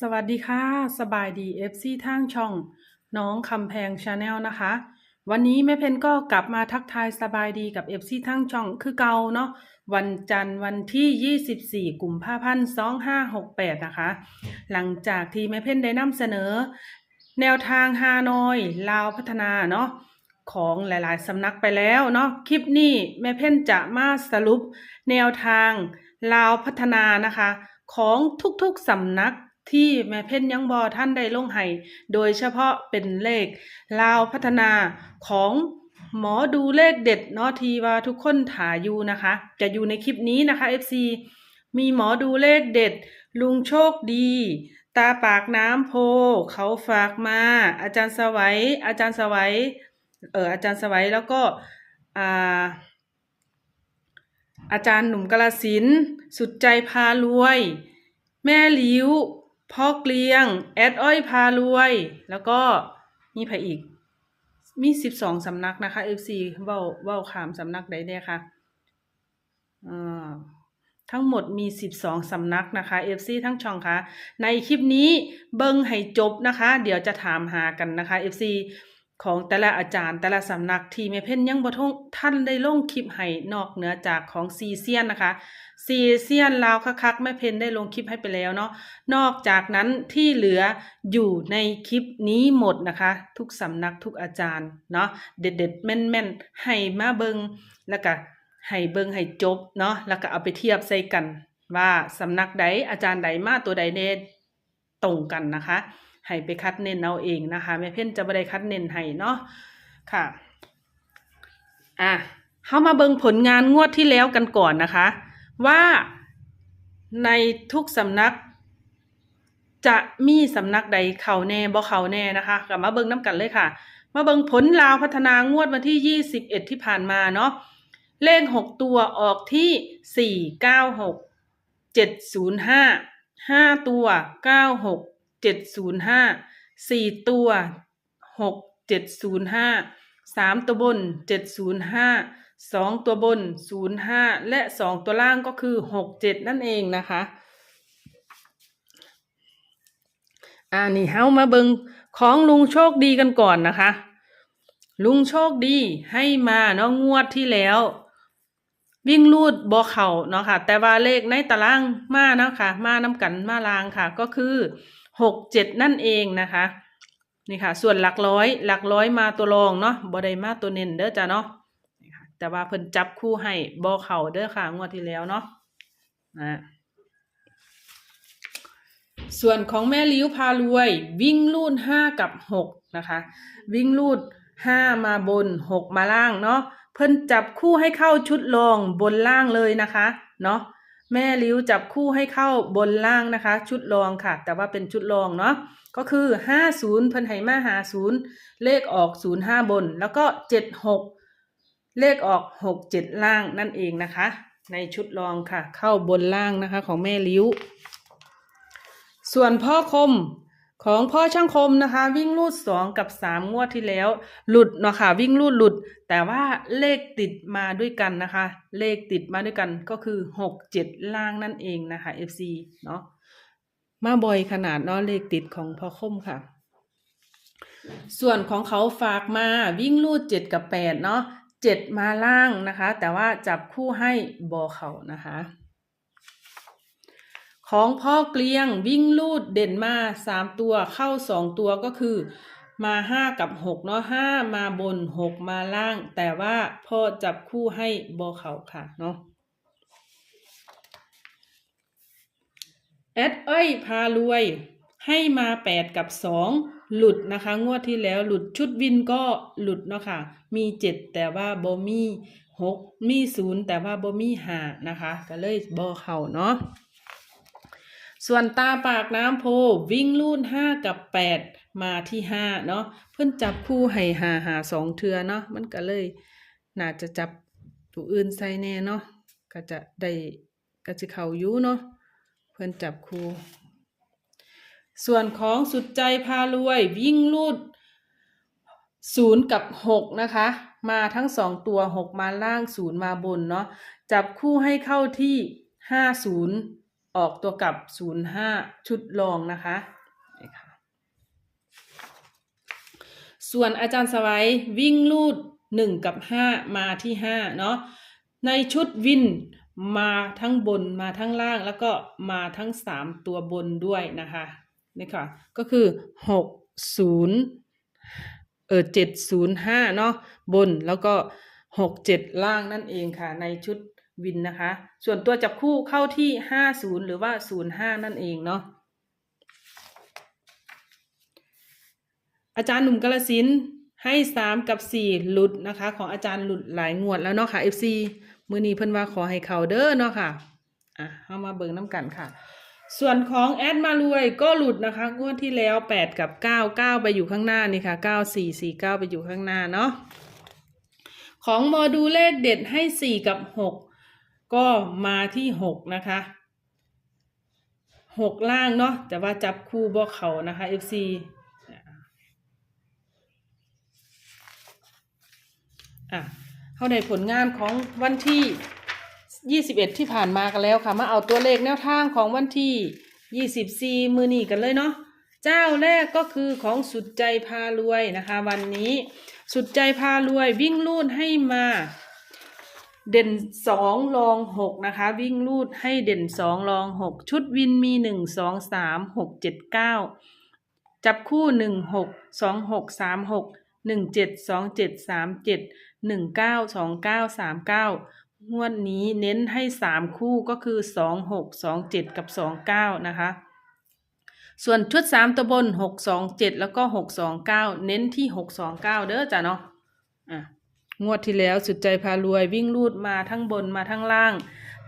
สวัสดีค่ะ สบายดี FC ทางช่อง น้องคำแพงชาแนลนะคะ วันนี้แม่เพนก็กลับมาทักทายสบายดีกับ FC ทางช่องคือเก่าเนาะวันจันทร์วันที่ 24กุมภาพันธ์2568 นะคะ หลังจากที่แม่เพนได้นำเสนอ แนวทางฮานอยลาวพัฒนาเนาะของหลาย ๆ สำนักไปแล้วเนาะคลิปนี้แม่เพ่นจะมาสรุปแนวทางลาวพัฒนานะคะ ของทุก ๆ สำนัก ที่แม่เพ่นยังบอท่านได้ลงให้โดยเฉพาะเป็นเลขลาวพัฒนาของหมอดูเลขเด็ดเนาะทีว่าทุกคนถ่ายอยู่นะคะ จะอยู่ในคลิปนี้นะคะ FC มีหมอดูเลขเด็ด ลุงโชคดี ตาปากน้ำโพ เขาฝากมา อาจารย์สวัยอาจารย์สวัยเอออาจารย์สวัยแล้วก็อ่าอาจารย์หนุ่มกาลสินสุดใจพารวย แม่หลิว พ่อเกลียง แอดอ้อยพารวย แล้วก็มีใครอีก มีสิบสองสำนักนะคะ FC เว้าเว้าขามสำนักใดเนี่ยค่ะอ่าทั้งหมดมี 12 สำนักนะคะ FC ทั้งช่องค่ะในคลิปนี้เบิ้งให้จบนะคะ เดี๋ยวจะถามหากันนะคะ FC ของแต่ละอาจารย์แต่ละสำนักที่แม่เพ่นยังบ่ทงท่านได้ลงคลิปให้นอกเหนือจากของซีเซียนนะคะซีเซียนลาวคักๆแม่เพ่นได้ลงคลิปให้ไปแล้วเนาะนอกจากนั้นที่เหลืออยู่ในคลิปนี้หมดนะคะ ทุกสำนักทุกอาจารย์เนาะเด็ดๆแม่นๆให้มาเบิงแล้วก็ให้เบิงให้จบเนาะแล้วก็เอาไปเทียบใส่กัน ว่าสำนักใดอาจารย์ใดมาตัวใดเนตรงกันนะคะ ให้ไปคัดเน้นเอาเองนะคะแม่เพ่นจะไม่ได้คัดเน้นให้เนาะค่ะอะเข้ามาเบิงผลงานงวดที่แล้วกันก่อนนะคะ ว่าในทุกสำนัก จะมีสำนักใดเข่าแน่บ่เข่าแน่นะคะกลับมาเบิงน้ำกันเลยค่ะ มาเบิงผลลาวพัฒนางวดวันที่ 21 ที่ผ่านมาเนาะเลขหกตัวออกที่สี่เก้าหกเจ็ดศูนย์ห้าห้าตัวเก้าหก เจ็ดศูนย์ห้าสี่ตัวหกเจ็ดศูนย์ห้าสามตัวบนเจ็ดศูนย์ห้าสองตัวบนศูนย์ห้าและสองตัวล่างก็คือหกเจ็ดนั่นเองนะคะอ่านี่เฮามาเบิงของลุงโชคดีกันก่อนนะคะ ลุงโชคดีให้มาเนาะงวดที่แล้ว วิ่งลูดบอเข่าเนาะค่ะ แต่ว่าเลขในตารางมาเนาะค่ะมาน้ากันมาลางค่ะ ก็คือ หกเจ็ดนั่นเองนะคะนี่ค่ะ ส่วนหลักร้อย หลักร้อยมาตัวรองเนาะบอดมาตัวเน้นเด้อจ้ะเนาะแต่ว่าเพิ่นจับคู่ให้บอเข่าเด้อค่ะงวดที่แล้วเนาะอ่าส่วนของแม่ลิ้วพารวย วิ่งลูดห้ากับหกนะคะ วิ่งลูดห้ามาบนหกมาล่างเนาะเพิ่นจับคู่ให้เข้าชุดรองบนล่างเลยนะคะ เนาะ แม่ลิ้วจับคู่ให้เข้าบนล่างนะคะ ชุดรองค่ะ แต่ว่าเป็นชุดรองเนาะก็คือห้าศูนย์เพิ่นไหมาหาศูนย์เลขออกศูนย์ห้าบน แล้วก็เจ็ดหกเลขออกหกเจ็ดล่างนั่นเองนะคะ ในชุดรองค่ะ เข้าบนล่างนะคะของแม่ลิ้ว ส่วนพ่อคม ของพ่อช่างคมนะคะ วิ่งลูดสองกับสามงวดที่แล้ว หลุดเนาะค่ะวิ่งลูดหลุด แต่ว่าเลขติดมาด้วยกันนะคะ เลขติดมาด้วยกันก็คือหกเจ็ดล่างนั่นเองนะคะ FC เนาะมาบ่อยขนาดเนาะเลขติดของพ่อคมค่ะ ส่วนของเขาฝากมาวิ่งลูดเจ็ดกับแปดเนาะเจ็ดมาล่างนะคะ แต่ว่าจับคู่ให้บอเขานะคะ ของพ่อเกลียงวิ่งลูดเด่นมาสามตัวเข้าสองตัวก็คือ มาห้ากับหกเนาะห้ามาบนหกมาล่าง แต่ว่าพ่อจับคู่ให้บอเขาค่ะเนาะแอดเอ้ยพารวยให้มาแปดกับสองหลุดนะคะ งวดที่แล้วหลุดชุดวินก็หลุดเนาะค่ะ มีเจ็ดแต่ว่าบมีหกมีศูนย์แต่ว่าบมีห้านะคะ ก็เลยบอเขาเนาะ ส่วนตาปากน้ำโพวิ่งลูดห้ากับแปดมาที่ห้าเนาะเพื่อนจับคู่ให้หาหาสองเทือเนาะมันก็เลย น่าจะจับตัวอื่นใส่แน่เนาะก็จะได้ก็จะเข้ายู่เนาะเพื่อนจับคู่ ส่วนของสุดใจพารวยวิ่งลูดศูนย์กับหกนะคะ มาทั้งสองตัวหกมาล่างศูนย์มาบนเนาะจับคู่ให้เข้าที่ห้าศูนย์ ออกตัวกลับศูนย์ห้าชุดรองนะคะนี่ค่ะส่วนอาจารย์สวัยวิ่งลูดหนึ่งกับห้ามาที่ห้าเนาะในชุดวินมาทั้งบนมาทั้งล่างแล้วก็มาทั้งสามตัวบนด้วยนะคะนี่ค่ะก็คือหกศูนย์เออเจ็ดศูนย์ห้าเนาะบนแล้วก็หกเจ็ดล่างนั่นเองค่ะ ในชุด วินนะคะ ส่วนตัวจับคู่เข้าที่ห้าศูนย์หรือว่าศูนย์ห้านั่นเองเนาะอาจารย์หนุ่มกาลสินให้สามกับสี่หลุดนะคะ ของอาจารย์หลุดหลายงวดแล้วเนาะค่ะ FC มือนี้เพิ่นว่าขอให้เขาเด้อเนาะค่ะอะเอามาเบิ่งน้ำกันค่ะ ส่วนของแอดมารวยก็หลุดนะคะ งวดที่แล้วแปดกับเก้าเก้าไปอยู่ข้างหน้านี่ค่ะเก้าสี่สี่เก้าไปอยู่ข้างหน้าเนาะของโมดูเลขเด็ดให้สี่กับหก ก็มาที่หกนะคะหกล่างเนาะแต่ว่าจับคู่บ่เขานะคะ FC อะเขาได้ผลงานของวันที่ 21 ที่ผ่านมากันแล้วค่ะ มาเอาตัวเลขแนวทางของวันที่ 24 มือนี้กันเลยเนาะเจ้าแรกก็คือของสุดใจพารวยนะคะ วันนี้สุดใจพารวยวิ่งลูดให้มา เด่นสองรองหกนะคะ วิ่งลูดให้เด่นสองรองหกชุดวินมีหนึ่งสองสามหกเจ็ดเก้าจับคู่หนึ่งหกสองหกสามหกหนึ่งเจ็ดสองเจ็ดสามเจ็ดหนึ่งเก้าสองเก้าสามเก้างวดนี้เน้นให้สามคู่ก็คือสองหกสองเจ็ดกับสองเก้านะคะ ส่วนชุดสามตัวบนหกสองเจ็ดแล้วก็หกสองเก้าเน้นที่หกสองเก้าเด้อจ้ะเนาะอะ งวดที่แล้วสุดใจพารวยวิ่งลูดมาทั้งบนมาทั้งล่าง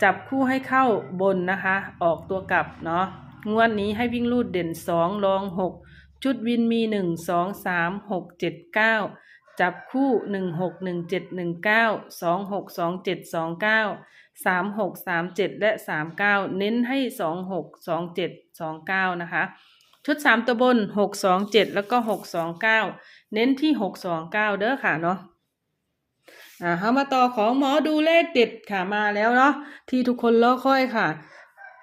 จับคู่ให้เข้าบนนะคะ ออกตัวกลับเนาะงวดนี้ให้วิ่งลูดเด่นสองรองหกชุดวินมีหนึ่งสองสามหกเจ็ดเก้าจับคู่หนึ่งหกหนึ่งเจ็ดหนึ่งเก้าสองหกสองเจ็ดสองเก้าสามหกสามเจ็ดและสามเก้าเน้นให้สองหกสองเจ็ดสองเก้านะคะชุดสามตัวบนหกสองเจ็ดแล้วก็หกสองเก้าเน้นที่หกสองเก้าเด้อค่ะเนาะ อ่าเอามาต่อของหมอดูเลขเด็ดค่ะมาแล้วเนาะที่ทุกคนรอคอยค่ะ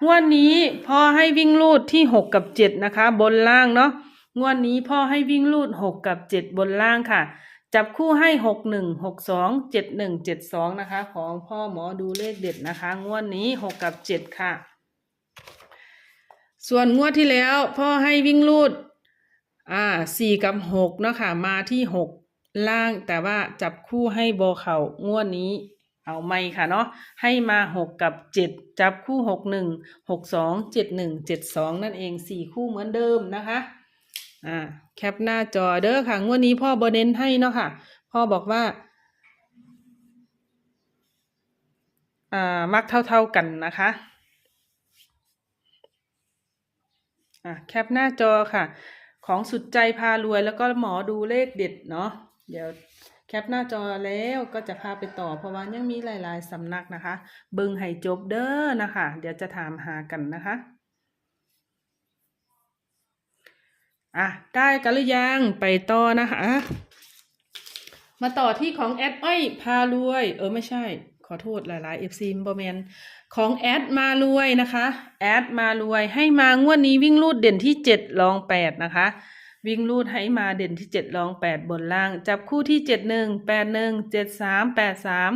งวดนี้พ่อให้วิ่งลูดที่หกกับเจ็ดนะคะ บนล่างเนาะงวดนี้พ่อให้วิ่งลูดหกกับเจ็ดบนล่างค่ะ จับคู่ให้หกหนึ่งหกสองเจ็ดหนึ่งเจ็ดสองนะคะ ของพ่อหมอดูเลขเด็ดนะคะ งวดนี้หกกับเจ็ดค่ะ ส่วนงวดที่แล้วพ่อให้วิ่งลูดอ่าสี่กับหกเนาะค่ะมาที่หก ล่างแต่ว่าจับคู่ให้โบเขางวดนี้ เอาไม่ค่ะเนาะให้มาหกกับเจ็ดจับคู่หกหนึ่งหกสองเจ็ดหนึ่งเจ็ดสองนั่นเองสี่คู่เหมือนเดิมนะคะอ่าแคปหน้าจอเด้อค่ะ งวดนี้พ่อบเน้นให้เนาะค่ะ พ่อบอกว่าอ่ามักเท่าๆกันนะคะอะแคปหน้าจอค่ะ ของสุดใจพารวยแล้วก็หมอดูเลขเด็ดเนาะ เดี๋ยวแคปหน้าจอแล้วก็จะพาไปต่อเพราะว่ายังมีหลาย ๆ สำนักนะคะ เบิ่งให้จบเด้อนะคะ เดี๋ยวจะถามหากันนะคะอะได้กันหรือยังไปต่อนะคะมาต่อที่ของแอดอ้อยพารวย เออไม่ใช่ ขอโทษหลายๆ FC บอแมนของแอดมารวยนะคะแอดมารวยให้มางวดนี้วิ่งรูดเด่นที่เจ็ดรองแปดนะคะ วิ่งรูดให้มาเด่นที่เจ็ดรองแปดบนล่าง จับคู่ที่เจ็ดหนึ่งแปดหนึ่งเจ็ดสามแปดสาม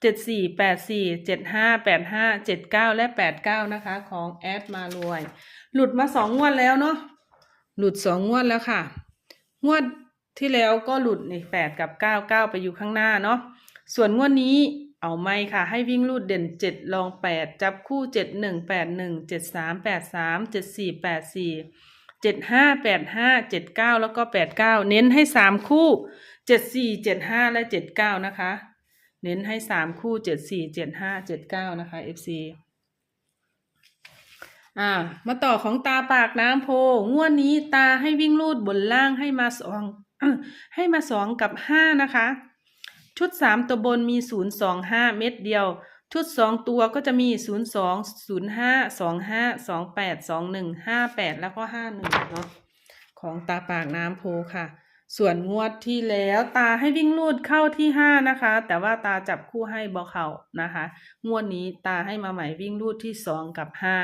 เจ็ดสี่แปดสี่เจ็ดห้าแปดห้าเจ็ดเก้าและแปดเก้านะคะ ของแอดมารวย หลุดมาสองงวดแล้วเนาะหลุดสองงวดแล้วค่ะ งวดที่แล้วก็หลุดในแปดกับเก้าเก้าไปอยู่ข้างหน้าเนาะส่วนงวดนี้เอาไม่ค่ะ ให้วิ่งลูดเด่นเจ็ดลองแปดจับคู่เจ็ดหนึ่งแปดหนึ่งเจ็ดสามแปดสามเจ็ดสี่แปดสี่ เจ็ดห้าแปดห้าเจ็ดเก้าแล้วก็แปดเก้าเน้นให้สามคู่เจ็ดสี่เจ็ดห้าและเจ็ดเก้านะคะ เน้นให้สามคู่เจ็ดสี่เจ็ดห้าเจ็ดเก้านะคะ FC อ่า มาต่อของตาปากน้ำโพงวดนี้ตาให้วิ่งลูดบนล่างให้มาสองให้มาสองกับห้านะคะ ชุดสามตัวบนมีศูนย์สองห้าเม็ดเดียว ชุดสองตัวก็จะมีศูนย์สองศูนย์ห้าสองห้าสองแปดสองหนึ่งห้าแปดแล้วก็ห้าหนึ่งเนาะของตาปากน้ำโพค่ะ ส่วนงวดที่แล้วตาให้วิ่งลูดเข้าที่ห้านะคะ แต่ว่าตาจับคู่ให้บอเข่านะคะ งวดนี้ตาให้มาใหม่วิ่งลูดที่สองกับห้า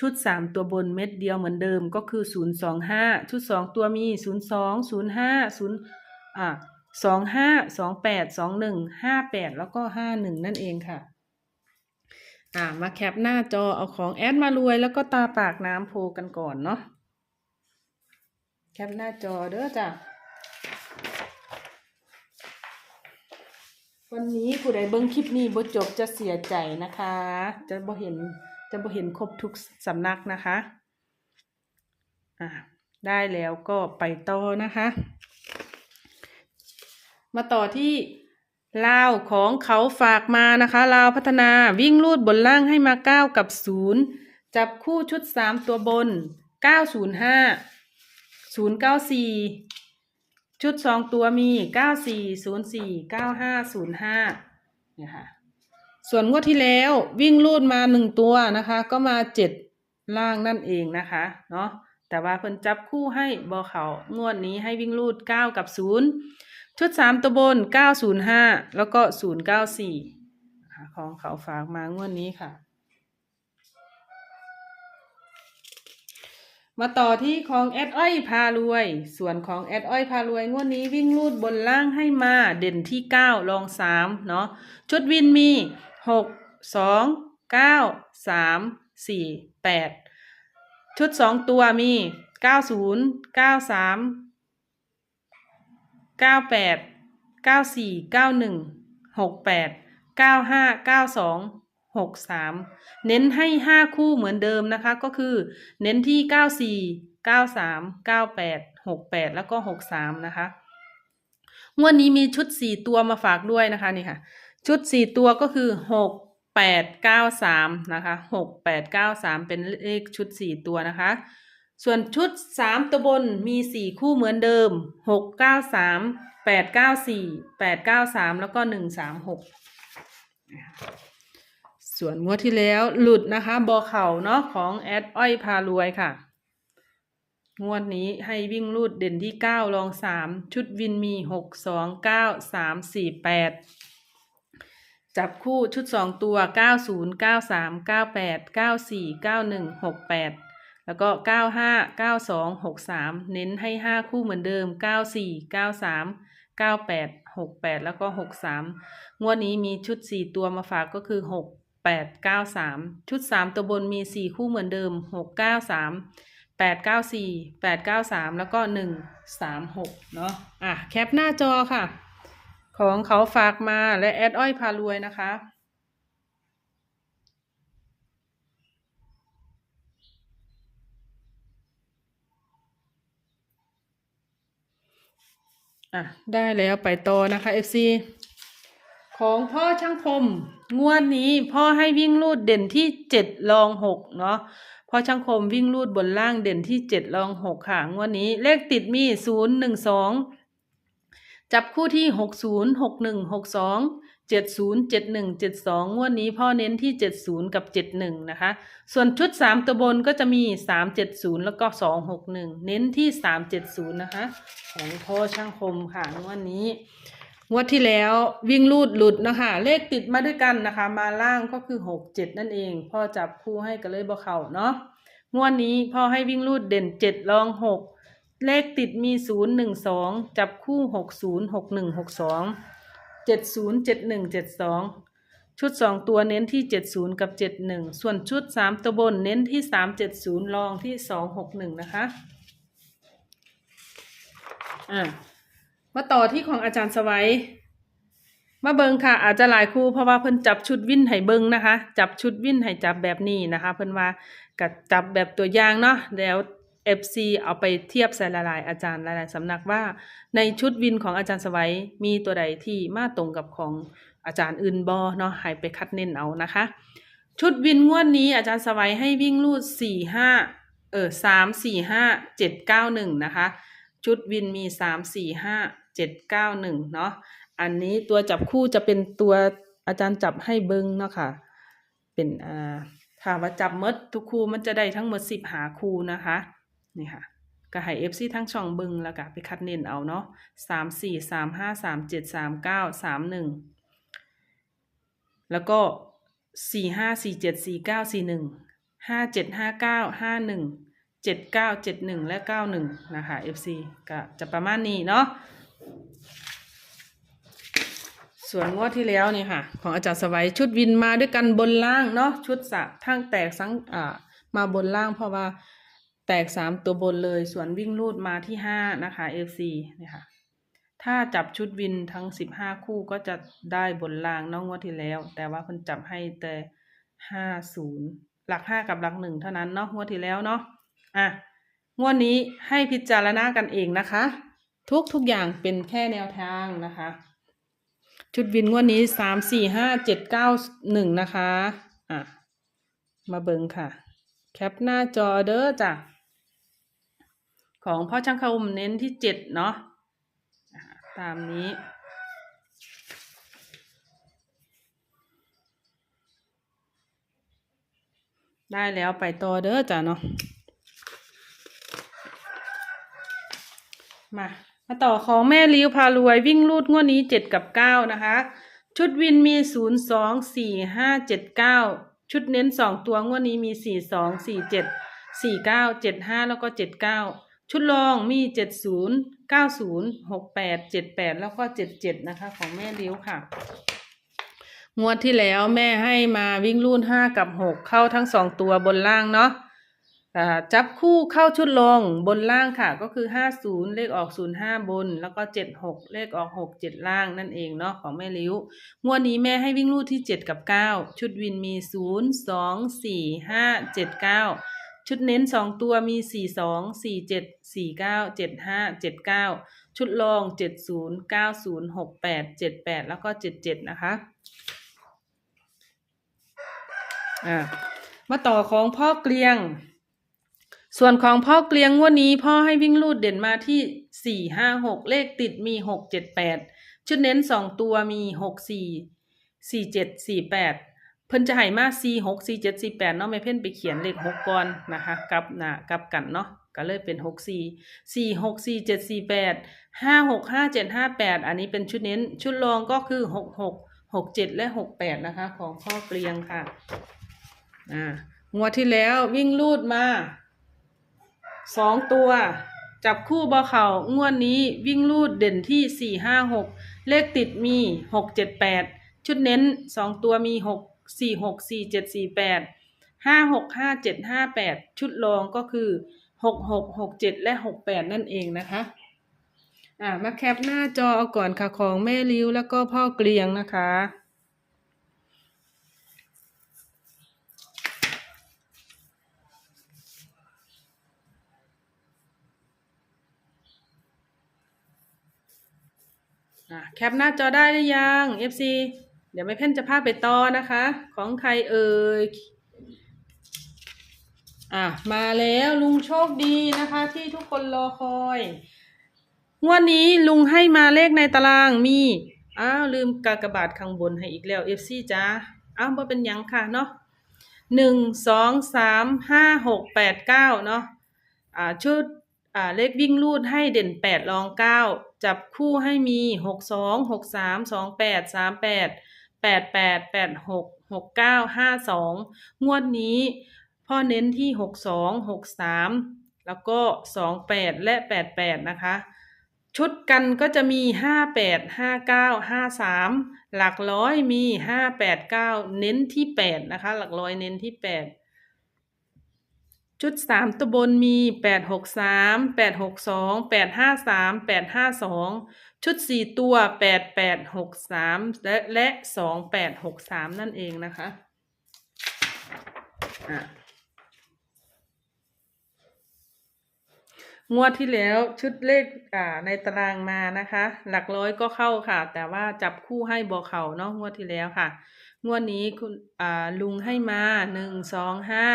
ชุดสามตัวบนเม็ดเดียวเหมือนเดิมก็คือศูนย์สองห้าชุดสองตัวมีศูนย์สองศูนย์ห้าศูนย์อ่า สองห้าสองแปดสองหนึ่งห้าแปดแล้วก็ห้าหนึ่งนั่นเองค่ะอ่ามาแคปหน้าจอเอาของแอดมารวยแล้วก็ตาปากน้ำโพกันก่อนเนาะแคปหน้าจอเด้อจ้ะวันนี้ผู้ใดเบิ่งคลิปนี้บ่จบจะเสียใจนะคะ จะบ่เห็นจะบ่เห็นครบทุกสำนักนะคะอะได้แล้วก็ไปต่อนะคะ มาต่อที่ลาวของเขาฝากมานะคะลาวพัฒนาวิ่งลูดบนล่างให้มาเก้ากับศูนย์จับคู่ชุดสามตัวบนเก้าศูนย์ห้าศูนย์เก้าสี่ชุดสองตัวมีเก้าสี่ศูนย์สี่เก้าห้าศูนย์ห้าเนี่ยค่ะส่วนงวดที่แล้ววิ่งลูดมาหนึ่งตัวนะคะ ก็มาเจ็ดล่างนั่นเองนะคะเนาะแต่ว่าเพิ่นจับคู่ให้บอเขางวดนี้ให้วิ่งลูดเก้ากับศูนย์ ชุดสามตัวบนเก้าศูนย์ห้าแล้วก็ศูนย์เก้าสี่ของเขาฝากมางวดนี้ค่ะ มาต่อที่ของแอดอ้อยพารวย ส่วนของแอดอ้อยพารวยงวดนี้วิ่งลูดบนล่างให้มาเด่นที่เก้ารองสามเนาะชุดวินมีหกสองเก้าสามสี่แปดชุดสองตัวมีเก้าศูนย์เก้าสาม เก้าแปดเก้าสี่เก้าหนึ่งหกแปดเก้าห้าเก้าสองหกสามเน้นให้ห้าคู่เหมือนเดิมนะคะ ก็คือ เน้นที่เก้าสี่เก้าสามเก้าแปดหกแปดแล้วก็หกสามนะคะงวดนี้มีชุดสี่ตัวมาฝากด้วยนะคะนี่ค่ะ ชุดสี่ตัวก็คือหกแปดเก้าสามนะคะหกแปดเก้าสามเป็นเลขชุดสี่ตัวนะคะ ส่วนชุด 3 ตัวบนมี 4 คู่เหมือนเดิม 6 9 3 8 9 4 8 9 3 แล้วก็ 1 3 6 ส่วนงวดที่แล้วหลุดนะคะบอเข่าเนาะของแอดอ้อยพารวยค่ะ งวดนี้ให้วิ่งรูดเด่นที่ 9 รอง 3 ชุดวินมี 6 2 9 3 4 8 จับคู่ชุด 2 ตัว 90 93 98 94 91 68 แล้วก็ 95 92 63 เน้นให้ 5 คู่เหมือนเดิม 94 93 98 68 แล้วก็ 63 งวดนี้มีชุด 4 ตัวมาฝากก็คือ 6 8 9 3 ชุด 3 ตัวบนมี 4 คู่เหมือนเดิม 6 9 3 8 9 4 8 9 3 แล้วก็ 1 3 6 เนาะอะ แคปหน้าจอค่ะ ของเขาฝากมาและแอดอ้อยพารวยนะคะ อะ ได้แล้วไปต่อนะคะ FC ของพ่อช่างพรมงวดนี้พ่อให้วิ่งลูดเด่นที่เจ็ดรองหกเนาะพ่อช่างคมวิ่งลูดบนล่างเด่นที่เจ็ดรองหกค่ะงวดนี้เลขติดมีศูนย์หนึ่งสองจับคู่ที่หกศูนย์หกหนึ่งหกสอง เจ็ดศูนย์เจ็ดหนึ่งเจ็ดสองงวดนี้พ่อเน้นที่เจ็ดศูนย์กับเจ็ดหนึ่งนะคะ ส่วนชุดสามตัวบนก็จะมีสามเจ็ดศูนย์แล้วก็สองหกหนึ่งเน้นที่สามเจ็ดศูนย์นะคะ ของพ่อช่างพรมค่ะงวดนี้งวดที่แล้ววิ่งลูดหลุดนะคะ เลขติดมาด้วยกันนะคะ มาล่างก็คือหกเจ็ดนั่นเอง พ่อจับคู่ให้กันเลยบ่เข่าเนาะงวดนี้พ่อให้วิ่งลูดเด่นเจ็ดรองหกเลขติดมีศูนย์หนึ่งสองจับคู่หกศูนย์หกหนึ่งหกสอง เจ็ดศูนย์เจ็ดหนึ่งเจ็ดสองชุดสองตัวเน้นที่เจ็ดศูนย์กับเจ็ดหนึ่งส่วนชุดสามตัวบนเน้นที่สามเจ็ดศูนย์รองที่สองหกหนึ่งนะคะอ่ามาต่อที่ของอาจารย์สวัยมาเบิงค่ะ อาจจะหลายคู่เพราะว่าเพิ่นจับชุดวิ่นให้เบิงนะคะ จับชุดวิ่นให้จับแบบนี้นะคะ เพิ่นว่ากับจับแบบตัวอย่างเนาะแล้ว FC เอาไปเทียบใส่หลายๆอาจารย์หลายๆสำนักว่า ในชุดวินของอาจารย์สวัยมีตัวใดที่มาตรงกับของอาจารย์อื่นบอเนาะให้ไปคัดเน้นเอานะคะ ชุดวินงวดนี้อาจารย์สวัยให้วิ่งลูดสี่ห้าเออสามสี่ห้าเจ็ดเก้าหนึ่งนะคะ ชุดวินมีสามสี่ห้าเจ็ดเก้าหนึ่งเนาะอันนี้ตัวจับคู่จะเป็นตัวอาจารย์จับให้เบิ้งเนาะค่ะเป็นอ่าถ้าว่าจับมดทุกคู่มันจะได้ทั้งหมดสิบหาคู่นะคะ นี่ค่ะก็ให้เอฟซีทั้งช่องบิ้งแล้วก็ไปคัดเน้นเอาเนาะสามสี่สามห้าสามเจ็ดสามเก้าสามหนึ่งแล้วก็สี่ห้าสี่เจ็ดสี่เก้าสี่หนึ่งห้าเจ็ดห้าเก้าห้าหนึ่งเจ็ดเก้าเจ็ดหนึ่งและเก้าหนึ่งนะคะ FC ก็จะประมาณนี้เนาะส่วนงวดที่แล้วนี่ค่ะ ของอาจารย์สวัยชุดวินมาด้วยกันบนล่างเนาะชุดสะทั้งแตกสังอ่ามาบนล่างเพราะว่า แตกสามตัวบนเลย ส่วนวิ่งรูดมาที่ห้านะคะ FC เนี่ยค่ะ ถ้าจับชุดวินทั้งสิบห้าคู่ก็จะได้บนล่างน้องงวดที่แล้ว แต่ว่าเพิ่นจับให้แต่ห้าศูนย์หลักห้ากับหลักหนึ่งเท่านั้นเนาะงวดที่แล้วเนาะอะงวดนี้ให้พิจารณากันเองนะคะ ทุกทุกอย่างเป็นแค่แนวทางนะคะ ชุดวินงวดนี้สามสี่ห้าเจ็ดเก้าหนึ่งนะคะ อะ มาเบิงค่ะ แคปหน้าจอเด้อจ้ะ ของพ่อช่างคมเน้นที่เจ็ดเนาะตามนี้ได้แล้วไปต่อเด้อจ้ะเนาะ มา มาต่อของแม่ลิ้วพารวยวิ่งรูดงวดนี้เจ็ดกับเก้านะคะ ชุดวินมีศูนย์สองสี่ห้าเจ็ดเก้าชุดเน้นสองตัวงวดนี้มีสี่สองสี่เจ็ดสี่เก้าเจ็ดห้าแล้วก็เจ็ดเก้า ชุดรองมี 70 90 68 78 แล้วก็ 77 นะคะ ของแม่เลี้ยวค่ะ งวดที่แล้วแม่ให้มาวิ่งรุ่น 5 กับ 6 เข้าทั้ง 2 ตัวบนล่างเนาะจับคู่เข้าชุดลงบนล่างค่ะ ก็คือ 50 เลขออก 05 บน แล้วก็ 76 เลขออก 67 ล่างนั่นเองเนาะของแม่ลิ้ว งวดนี้แม่ให้วิ่งรูดที่ 7 กับ 9 ชุดวินมี 0 2 4 5 7 9 ชุดเน้นสองตัวมีสี่สองสี่เจ็ดสี่เก้าเจ็ดห้าเจ็ดเก้าชุดรองเจ็ดศูนย์เก้าศูนย์หกแปดเจ็ดแปดแล้วก็เจ็ดเจ็ดนะคะอ่ามาต่อของพ่อเกลียง ส่วนของพ่อเกลียงงวดนี้พ่อให้วิ่งลูดเด่นมาที่สี่ห้าหกเลขติดมีหกเจ็ดแปดชุดเน้นสองตัวมีหกสี่สี่เจ็ดสี่แปด เพิ่นจะให้มา4 6 4 7 4 8เนาะแม่เพิ่นไปเขียนเลข6ก่อนนะคะกลับน้ากลับกันเนาะก็เลยเป็น6 4 4 6 4 7 4 8 5 6 5 7 5 8อันนี้เป็นชุดเน้นชุดรองก็คือ6 6 6 7และ6 8นะคะ ของพ่อเกลียงค่ะอ่างวดที่แล้ววิ่งลูดมา2ตัวจับคู่บอเข่างวดนี้วิ่งลูดเด่นที่4 5 6เลขติดมี6 7 8ชุดเน้น2ตัวมี6 สี่หกสี่เจ็ดสี่แปดห้าหกห้าเจ็ดห้าแปดชุดรองก็คือหกหกหกเจ็ดและหกแปดนั่นเองนะคะอ่ามาแคปหน้าจอเอาก่อนค่ะของแม่ริ้วแล้วก็พ่อเกลียงนะคะแคปหน้าจอได้หรือยัง FC ดี๋ยวไม่เพ่นจะพาไปต่อนะคะ ของใครเอ่ยอะมาแล้วลุงโชคดีนะคะ ที่ทุกคนรอคอยงวดนี้ลุงให้มาเลขในตารางมีอ้าวลืมกากบาทข้างบนให้อีกแล้ว FC จ้าอ้าวบ่เป็นยังค่ะเนาะหนึ่งสองสามห้าหกแปดเก้าเนาะอ่าชุดอ่าเลขวิ่งรูดให้เด่นแปดรองเก้าจับคู่ให้มีหกสองหกสามสองแปดสามแปด แปดแปดแปดหกหกเก้าห้าสองงวดนี้พ่อเน้นที่หกสองหกสามแล้วก็สองแปดและแปดแปดนะคะ ชุดกันก็จะมีห้าแปดห้าเก้าห้าสามหลักร้อยมีห้าแปดเก้าเน้นที่แปดนะคะ หลักร้อยเน้นที่แปดชุดสามตัวบนมีแปดหกสามแปดหกสองแปดห้าสามแปดห้าสอง ชุดสี่ตัวแปดแปดหกสามและและสองแปดหกสามนั่นเองนะคะอะงวดที่แล้วชุดเลขอ่าในตารางมานะคะ หลักร้อยก็เข้าค่ะ แต่ว่าจับคู่ให้บอเข่าเนาะงวดที่แล้วค่ะ งวดนี้คุณอ่าลุงให้มาหนึ่งสองห้า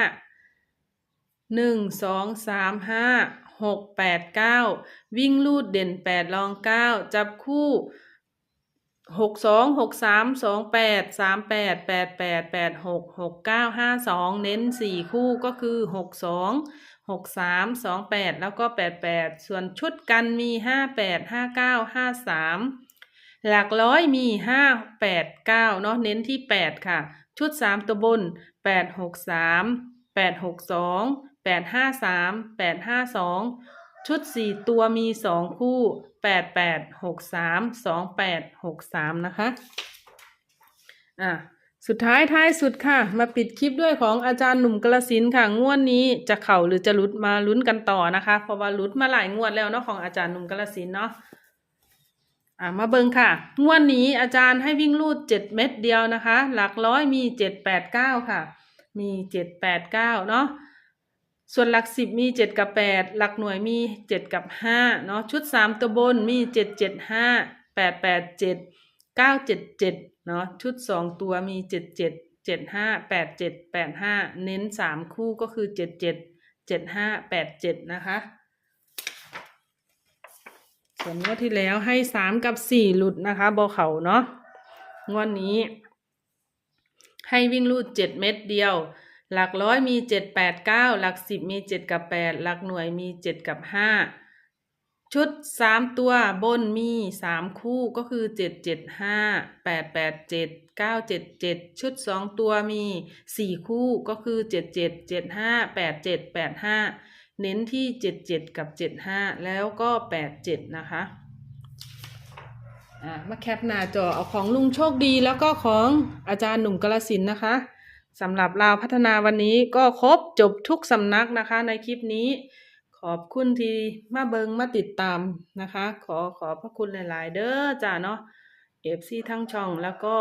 หนึ่งสองสามห้า หกแปดเก้าวิ่งลูดเด่นแปดรองเก้าจับคู่หกสองหกสามสองแปดสามแปดแปดแปดแปดหกหกเก้าห้าสองเน้นสี่คู่ก็คือหกสองหกสามสองแปดแล้วก็แปดแปดส่วนชุดกันมีห้าแปดห้าเก้าห้าสามหลักร้อยมีห้าแปดเก้าเนาะเน้นที่แปดค่ะ ชุดสามตัวบนแปดหกสามแปดหกสอง แปดห้าสามแปดห้าสองชุดสี่ตัวมีสองคู่แปดแปดหกสามสองแปดหกสามนะคะ อะสุดท้ายท้ายสุดค่ะ มาปิดคลิปด้วยของอาจารย์หนุ่มกระสินค่ะงวดนี้จะเข่าหรือจะลุดมาลุ้นกันต่อนะคะ เพราะว่าลุดมาหลายงวดแล้วเนาะของอาจารย์หนุ่มกระสินเนาะอะมาเบิงค่ะ งวดนี้อาจารย์ให้วิ่งลูดเจ็ดเม็ดเดียวนะคะ หลักร้อยมีเจ็ดแปดเก้าค่ะ มีเจ็ดแปดเก้าเนาะ ส่วนหลักสิบมีเจ็ดกับแปดหลักหน่วยมีเจ็ดกับห้าเนาะชุดสามตัวบนมีเจ็ดเจ็ดห้าแปดแปดเจ็ดเก้าเจ็ดเจ็ดเนาะชุดสองตัวมีเจ็ดเจ็ดเจ็ดห้าแปดเจ็ดแปดห้าเน้นสามคู่ก็คือเจ็ดเจ็ดเจ็ดห้าแปดเจ็ดนะคะส่วนงวดที่แล้วให้สามกับสี่หลุดนะคะบอเขาเนาะงวดนี้ ให้วิ่งลูดเจ็ดเม็ดเดียว หลักร้อยมีเจ็ดแปดเก้าหลักสิบมีเจ็ดกับแปดหลักหน่วยมีเจ็ดกับห้าชุดสามตัวบนมีสามคู่ก็คือเจ็ดเจ็ดห้าแปดแปดเจ็ดเก้าเจ็ดเจ็ดชุดสองตัวมีสี่คู่ก็คือเจ็ดเจ็ดเจ็ดห้าแปดเจ็ดแปดห้าเน้นที่เจ็ดเจ็ดกับเจ็ดห้าแล้วก็แปดเจ็ดนะคะอ่ามาแคปหน้าจอเอาของลุงโชคดีแล้วก็ของอาจารย์หนุ่มกระสินนะคะ สำหรับลาวพัฒนาวันนี้ก็ครบจบทุกสำนักนะคะ ในคลิปนี้ ขอบคุณที่มาเบิงมาติดตามนะคะ ขอขอบพระคุณหลาย ๆ เด้อจ้าเนาะเอฟซีทั้งช่องแล้วก็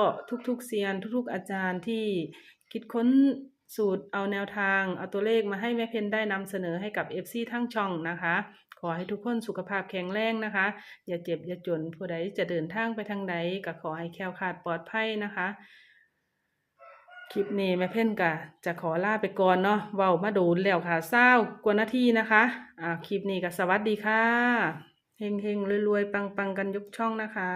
ทุกๆเซียนทุกๆอาจารย์ที่คิดค้นสูตรเอาแนวทาง เอาตัวเลขมาให้แม่เพนได้นำเสนอให้กับเอฟซีทั้งช่องนะคะ ขอให้ทุกคนสุขภาพแข็งแรงนะคะ อย่าเจ็บอย่าจนผู้ใดจะเดินทางไปทางใดก็ขอให้แคล้วคลาดปลอดภัยนะคะ คลิปนี้แม่เพ่นกะจะขอลาไปก่อนเนาะเว้ามาดูแล้วค่ะเศร้ากว่านาทีนะคะอ่าคลิปนี้ก็สวัสดีค่ะเฮงเฮงรวยๆ ปังๆ กันยกช่องนะคะ